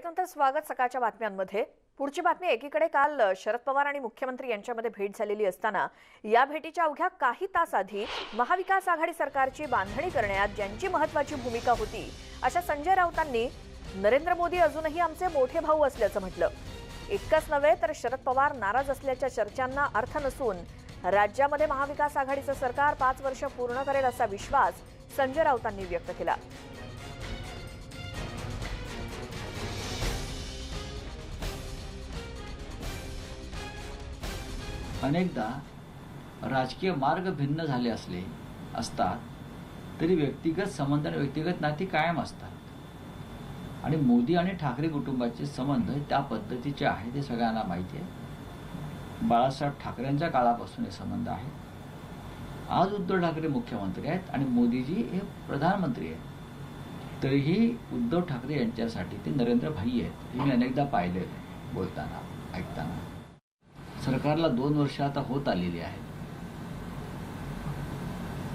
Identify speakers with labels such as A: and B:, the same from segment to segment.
A: ब्रेकनंतर स्वागत सकाळच्या बातम्यांमध्ये. पुढची बातमी एकीकडे काल शरद पवार आणि मुख्यमंत्री यांच्यामध्ये भेट झालेली असताना या भेटीच्या अवघ्या काही तास आधी महाविकास आघाडी सरकारची बांधणी करण्यात ज्यांची महत्वाची भूमिका होती अशा संजय राऊतांनी नरेंद्र मोदी अजूनही आमचे मोठे भाऊ असल्याचं म्हटलं. इतकंच नव्हे तर शरद पवार नाराज असल्याच्या चर्चांना अर्थ नसून राज्यामध्ये महाविकास आघाडीचं सरकार पाच वर्ष पूर्ण करेल असा विश्वास संजय राऊतांनी व्यक्त केला.
B: अनेकदा राजकीय मार्ग भिन्न झाले असले असतात तरी व्यक्तिगत संबंध आणि व्यक्तिगत नाती कायम असतात. आणि मोदी आणि ठाकरे कुटुंबाचे संबंध त्या पद्धतीचे आहेत हे सगळ्यांना माहिती आहे. बाळासाहेब ठाकरेंच्या काळापासून हे संबंध आहेत. आज उद्धव ठाकरे मुख्यमंत्री आहेत आणि मोदीजी हे प्रधानमंत्री आहेत. तरीही उद्धव ठाकरे यांच्यासाठी ते नरेंद्र भाई आहेत हे मी अनेकदा पाहिले बोलताना ऐकताना. सरकारला दोन वर्ष आता होत आलेली आहेत.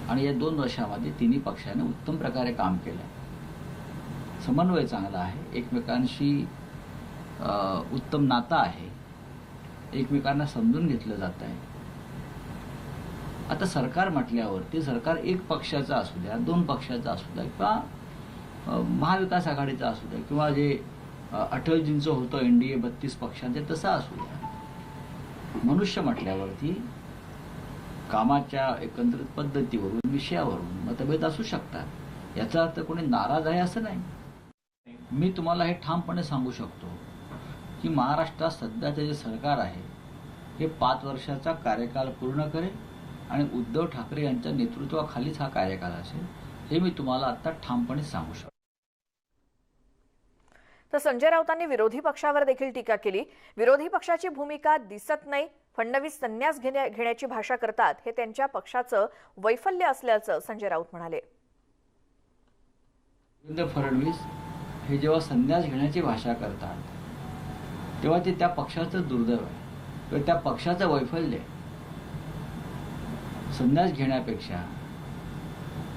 B: आणि या दोन वर्षामध्ये तिन्ही पक्षाने उत्तम प्रकारे काम केलं समन्वय चांगला आहे. एकमेकांशी उत्तम नातं आहे. एकमेकांना समजून घेतलं जात आहे. आता सरकार म्हटल्यावरती सरकार एक पक्षाचं असू द्या दोन पक्षाचं असू द्या किंवा महाविकास आघाडीचं असू द्या किंवा जे अटलजींचं होतं एन डी ए बत्तीस पक्षांचे तसं असू द्या. मनुष्य म्हटल्यावरती कामाच्या एकंदरीत पद्धतीवरून विषयावरून मतभेद असू शकतात. याचा अर्थ कोणी नाराज आहे असं नाही. मी तुम्हाला हे ठामपणे सांगू शकतो की महाराष्ट्रात सध्याचे जे सरकार आहे हे पाच वर्षाचा कार्यकाल पूर्ण करेल आणि उद्धव ठाकरे यांच्या नेतृत्वाखालीच हा कार्यकाल असेल हे मी तुम्हाला आता ठामपणे सांगू शकतो.
A: तर संजय राऊतांनी विरोधी पक्षावर देखील टीका केली. विरोधी पक्षाची भूमिका दिसत नाही. फडणवीस संन्यास घेण्या- घेण्याची भाषा करतात. हे त्यांच्या पक्षाचं वैफल्य असल्याचं संजय राऊत म्हणाले.
B: देवेंद्र फडणवीस हे जेव्हा संन्यास घेण्याची भाषा करतात तेव्हा ते त्या पक्षाचं दुर्दैव आहे. किंवा त्या पक्षाचं वैफल्य संन्यास घेण्यापेक्षा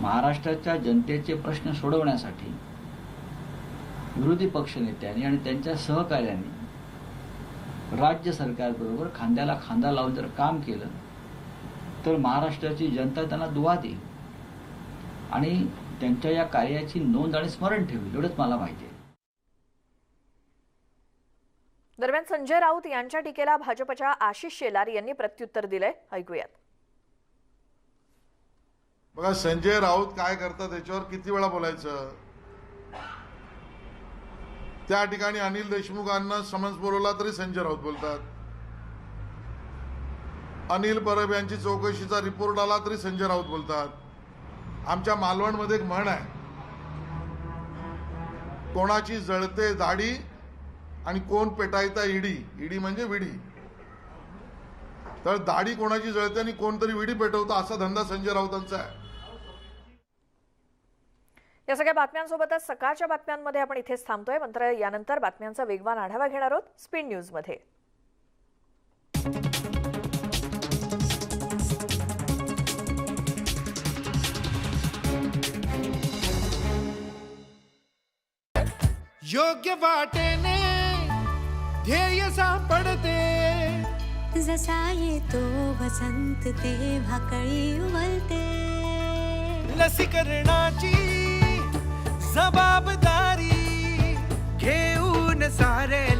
B: महाराष्ट्राच्या जनतेचे प्रश्न सोडवण्यासाठी विरोधी पक्षनेत्यांनी आणि त्यांच्या सहकार्यांनी राज्य सरकारबरोबर खांद्याला खांदा लावून जर काम केलं तर महाराष्ट्राची जनता त्यांना दुवा देईल. आणि त्यांच्या या कार्याची नोंद आणि स्मरण ठेवेल एवढंच मला माहिती आहे.
A: दरम्यान संजय राऊत यांच्या टीकेला भाजपच्या आशिष शेलार यांनी प्रत्युत्तर दिलंय. ऐकूयात.
C: बघा संजय राऊत काय करतात त्याच्यावर किती वेळा बोलायचं? त्या ठिकाणी अनिल देशमुखांना समन्स बोलवला तरी संजय राऊत बोलतात. अनिल परब यांची चौकशीचा रिपोर्ट आला तरी संजय राऊत बोलतात. आमच्या मालवणमध्ये एक म्हण आहे. कोणाची जळते दाढी आणि कोण पेटायता इडी इडी म्हणजे विडी. तर दाढी कोणाची जळते आणि कोणतरी विडी पेटवतं असा धंदा संजय राऊतांचा आहे.
A: या सगळ्या बातम्यांसोबतच सकाळच्या बातम्यांमध्ये आपण इथेच थांबतोय. मात्र यानंतर बातम्यांचा वेगवान आढावा घेणार आहोत स्पीड न्यूजमध्ये.
D: योग्य वाटेने ध्येय सापडते.
E: जसा येतो वसंत तेव्हा कळी उमलते.
D: लसीकरणाची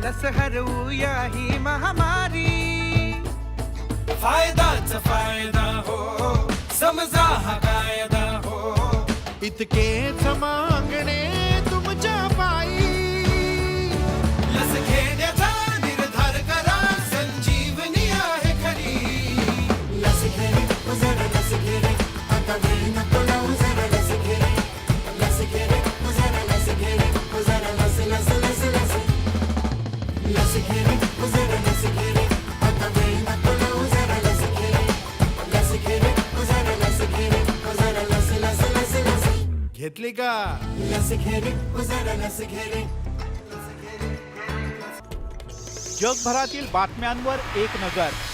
D: लस हरवूया ही महामारी. फायदाच फायदा हो समजा हा कायदा हो. इतकेच मागणे तुमच्या पायी. लस घेण्याचा निर्धार करा संजीवनी आहे खरी.
E: लस घेणे लस घेणे आता
D: घेतली का
F: जगभरातील बातम्यांवर एक नजर.